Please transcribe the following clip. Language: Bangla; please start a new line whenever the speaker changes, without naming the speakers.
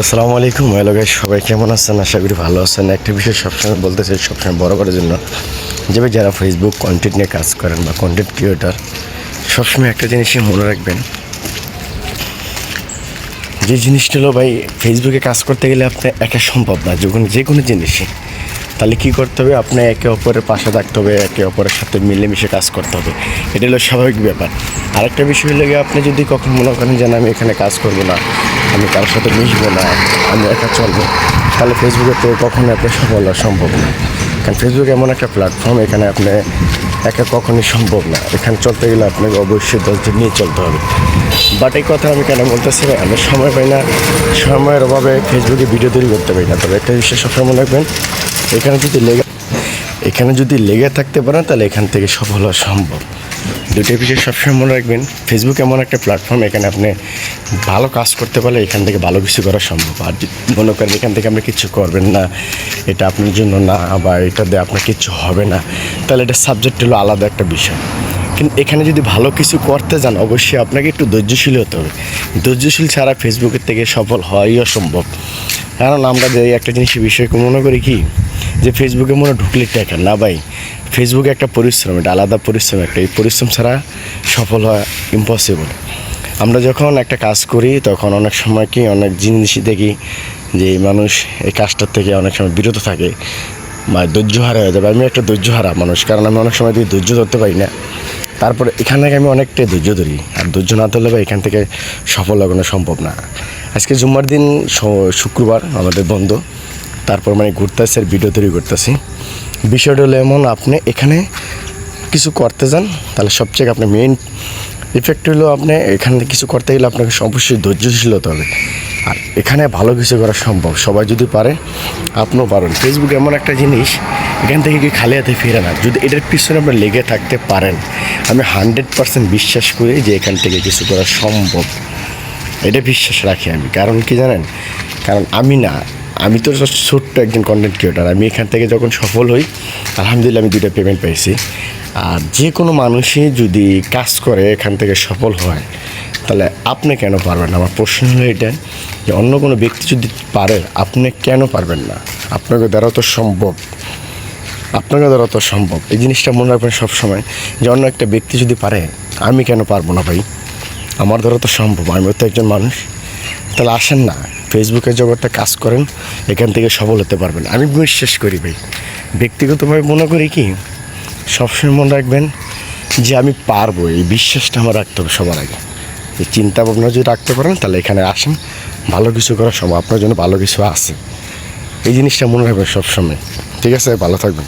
আসসালামু আলাইকুম। হ্যালো গাইস সবাই কেমন আছেন? আশা করি ভালো আছেন। একটা বিষয় সবসময় বলতে চাই, সবসময় বড় করার জন্য। যে যারা ফেসবুক কন্টেন্ট নিয়ে কাজ করেন বা কন্টেন্ট ক্রিয়েটার সবসময় একটা জিনিসই মনে রাখবেন। যে জিনিসটা হলো ভাই ফেসবুকে কাজ করতে গেলে আপনার একা সম্ভব না। যখন যে কোনো জিনিসই। তাহলে কী করতে হবে? আপনি একে অপরের পাশে থাকতে হবে, একে অপরের সাথে মিলেমিশে কাজ করতে হবে। এটা হলো স্বাভাবিক ব্যাপার। আরেকটা বিষয় হলো আপনি যদি কখন মনে করেন যে আমি এখানে কাজ করব না। আমি কারোর সাথে মিশবো না, আমি একা চলবো। তাহলে ফেসবুকে তো কখনোই আপনার সফল হওয়া সম্ভব না। কারণ ফেসবুক এমন একটা প্ল্যাটফর্ম এখানে আপনি একা কখনোই সম্ভব না। এখানে চলতে গেলে আপনাকে অবশ্যই দশজন নিয়ে চলতে হবে। বাট এই কথা আমি কেন বলতেছি আমি সময় পাই না। সময়ের অভাবে ফেসবুকে ভিডিও তৈরি করতে পারি না। তবে একটা বিষয় সবসময় মনে রাখবেন, এখানে যদি লেগে এখানে যদি লেগে থাকতে পারেন, তাহলে এখান থেকে সফল হওয়া সম্ভব। দুটোই বিষয় সবসময় মনে রাখবেন ফেসবুক এমন একটা প্ল্যাটফর্ম এখানে আপনি ভালো কাজ করতে পারলে এখান থেকে ভালো কিছু করা সম্ভব। আর মনে করেন এখান থেকে আপনি কিছু করবেন না, এটা আপনার জন্য না বা এটা দিয়ে আপনার কিছু হবে না, তাহলে এটা সাবজেক্ট হলো আলাদা একটা বিষয়। কিন্তু এখানে যদি ভালো কিছু করতে যান, অবশ্যই আপনাকে একটু ধৈর্যশীল হতে হবে। ধৈর্যশীল ছাড়া ফেসবুকের থেকে সফল হওয়াই অসম্ভব। কারণ আমরা যে একটা জিনিসের বিষয় মনে করি কি যে ফেসবুকে মনে ঢুকলে টাকা। না ভাই ফেসবুকে একটা পরিশ্রম, এটা আলাদা পরিশ্রম একটা। এই পরিশ্রম ছাড়া সফল হওয়া ইম্পসিবল আমরা যখন একটা কাজ করি, তখন অনেক সময় কি অনেক জিনিসই দেখি যে মানুষ এই কাজটার থেকে অনেক সময় বিরত থাকে বা ধৈর্য হারা হয়ে যাবে আমি একটা ধৈর্য হারা মানুষ, কারণ আমি অনেক সময় দিয়ে ধৈর্য ধরতে পারি না। তারপরে এখান থেকে আমি অনেকটাই ধৈর্য ধরি। আর ধৈর্য না ধরলে বা এখান থেকে সফল লাগানো সম্ভব না। আজকে জুম্মার দিন শুক্রবার, আমাদের বন্ধ। তারপর মানে ঘুরতেছি আর ভিডিও তৈরি করতেছি। বিষয়টা হলো এমন, আপনি এখানে কিছু করতে যান, তাহলে সবচেয়ে আপনার মেইন ইফেক্ট হলো আপনি এখানে কিছু করতে গেলে আপনাকে অবশ্যই ধৈর্যশীল হতে হবে। আর এখানে ভালো কিছু করা সম্ভব, সবাই যদি পারে, আপনিও পারেন। ফেসবুক এমন একটা জিনিস, এখান থেকে কি খালি হাতে ফিরে না। যদি এটার পিছনে আপনি লেগে থাকতে পারেন, আমি হান্ড্রেড পার্সেন্ট বিশ্বাস করি যে এখান থেকে কিছু করা সম্ভব। এটা বিশ্বাস রাখি আমি। কারণ কি জানেন? কারণ আমি না আমি তো ছোট্ট একজন কন্টেন্ট ক্রিয়েটার আমি এখান থেকে যখন সফল হই, আলহামদুলিল্লাহ আমি দুইটা পেমেন্ট পাইছি। আর যে কোনো মানুষই যদি কাজ করে, এখান থেকে সফল হয়, তাহলে আপনি কেন পারবেন আমার প্রশ্ন হলো এটা যে অন্য কোনো ব্যক্তি যদি পারে, আপনি কেন পারবেন না? আপনাকে দ্বারা তো সম্ভব। আপনাকে দ্বারা তো সম্ভব। এই জিনিসটা মনে রাখবেন সবসময় যে অন্য একটা ব্যক্তি যদি পারে, আমি কেন পারব না ভাই? আমার দ্বারা তো সম্ভব। আমিও তো একজন মানুষ। তাহলে আসেন না। ফেসবুকের জগতে কাজ করেন, এখান থেকে সফল হতে পারবেন। আমি বিশ্বাস করি ভাই, ব্যক্তিগতভাবে মনে করি কি, সবসময় মনে রাখবেন যে আমি পারব, এই বিশ্বাসটা আমার রাখতে হবে সবার আগে। এই চিন্তা ভাবনা যদি রাখতে পারেন, তাহলে এখানে আসেন, ভালো কিছু করা সম্ভব, আপনার জন্য ভালো কিছু আছে। এই জিনিসটা মনে রাখবেন সবসময়। ঠিক আছে, ভালো থাকবেন।